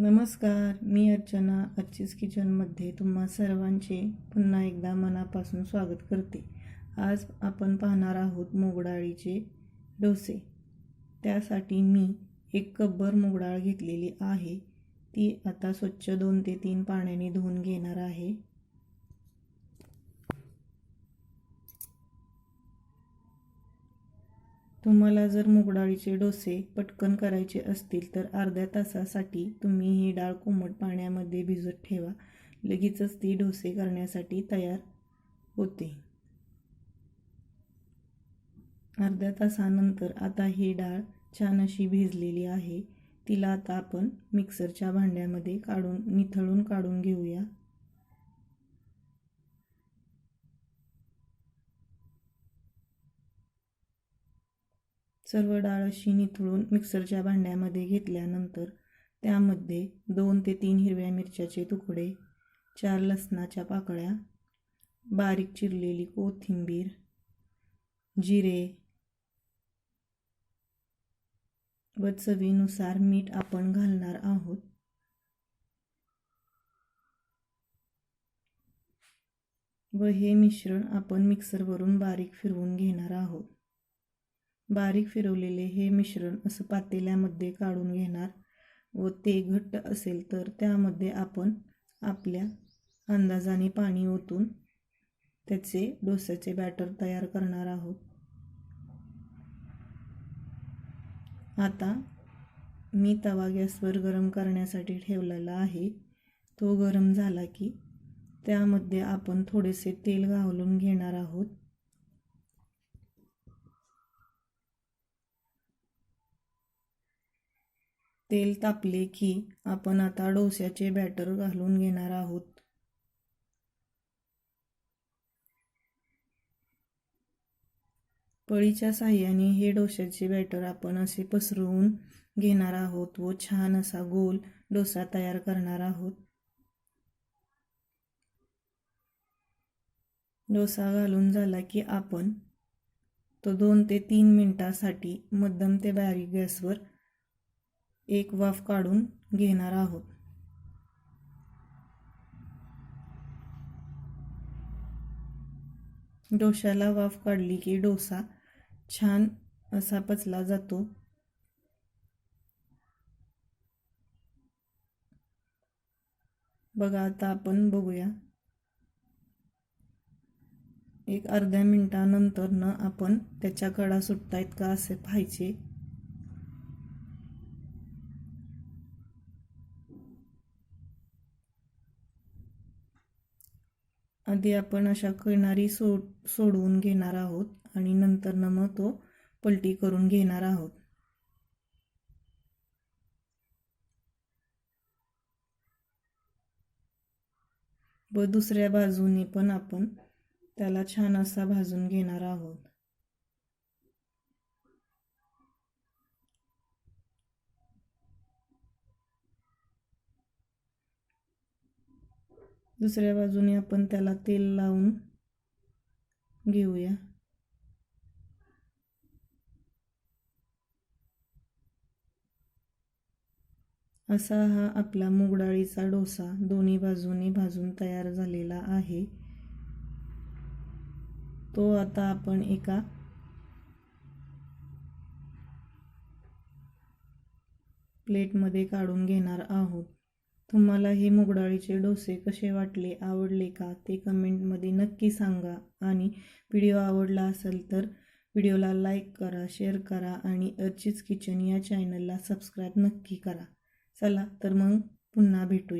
नमस्कार मी अर्चना अर्चीज किचनमध्ये तुम्हा सर्वांचे पुन्हा एकदा मनापासून स्वागत करते. आज आपण पाहणार आहोत मुगडाळीचे डोसे. त्यासाठी मी एक कब्बर मुगडाळ घेतलेली आहे. ती आता स्वच्छ दोन ते तीन पाण्याने धुवून घेणार आहे. तुम्हाला जर मूगडाळीचे डोसे पटकन करायचे असतील तर अर्ध्या तासासाठी तुम्ही ही डाळ कोमट पाण्यामध्ये भिजत ठेवा. लगेचच ती डोसे करण्यासाठी तयार होते. अर्ध्या तासानंतर आता ही डाळ छान अशी भिजलेली आहे. तिला आता आपण मिक्सरच्या भांड्यामध्ये काढून निथळून काढून घेऊया. सर्व डाळ अशी निथळून मिक्सरच्या भांड्यामध्ये घेतल्यानंतर त्यामध्ये दोन ते तीन हिरव्या मिरच्याचे तुकडे चार लसणाच्या पाकळ्या बारीक चिरलेली कोथिंबीर जिरे व चवीनुसार मीठ आपण घालणार आहोत. व हे मिश्रण आपण मिक्सरवरून बारीक फिरवून घेणार आहोत. बारीक फिरवलेले हे मिश्रण असं पातेल्यामध्ये काढून घेणार व ते घट्ट असेल तर त्यामध्ये आपण आपल्या अंदाजाने पाणी ओतून त्याचे डोस्याचे बॅटर तयार करणार आहोत. आता मी तवा गॅसवर गरम करण्यासाठी ठेवलेला आहे. तो गरम झाला की त्यामध्ये आपण थोडेसे तेल घालून घेणार आहोत. तेल तापले की आपण आता डोस्याचे बॅटर घालून घेणार आहोत. पळीच्या साह्याने हे डोश्याचे बॅटर आपण असे पसरवून घेणार आहोत व छान असा गोल डोसा तयार करणार आहोत. डोसा घालून झाला की आपण तो दोन ते तीन मिनटासाठी मध्यम ते बारीक गॅसवर एक वाफ काढून घेणार आहोत. डोशाला वाफ काढली की डोसा छान असा पचला जातो. बघा आता आपण बघूया. एक अर्ध्या मिनटानंतर न आपण त्याच्या कडा सुटतायत का असे पाहिजे आधी आपण अशा किनारी सोड सोडवून घेणार आहोत आणि नंतर न मग तो पलटी करून घेणार आहोत. व दुसऱ्या बाजूने पण आपण त्याला छान असा भाजून घेणार आहोत. दुसऱ्या बाजूने आपण त्याला तेल लावून घेऊया. असा हा आपला मूगडाळीचा डोसा दोन्ही बाजूंनी भाजून तयार झालेला आहे. तो आता आपण एका प्लेटमध्ये काढून घेणार आहोत. तुम्हाला हे मुगडाळीचे डोसे कसे वाटले आवडले का ते कमेंटमध्ये नक्की सांगा. आणि व्हिडिओ आवडला असेल तर व्हिडिओला लाईक करा शेअर करा आणि अर्चिज किचन या चॅनलला सबस्क्राईब नक्की करा. चला तर मग पुन्हा भेटूया.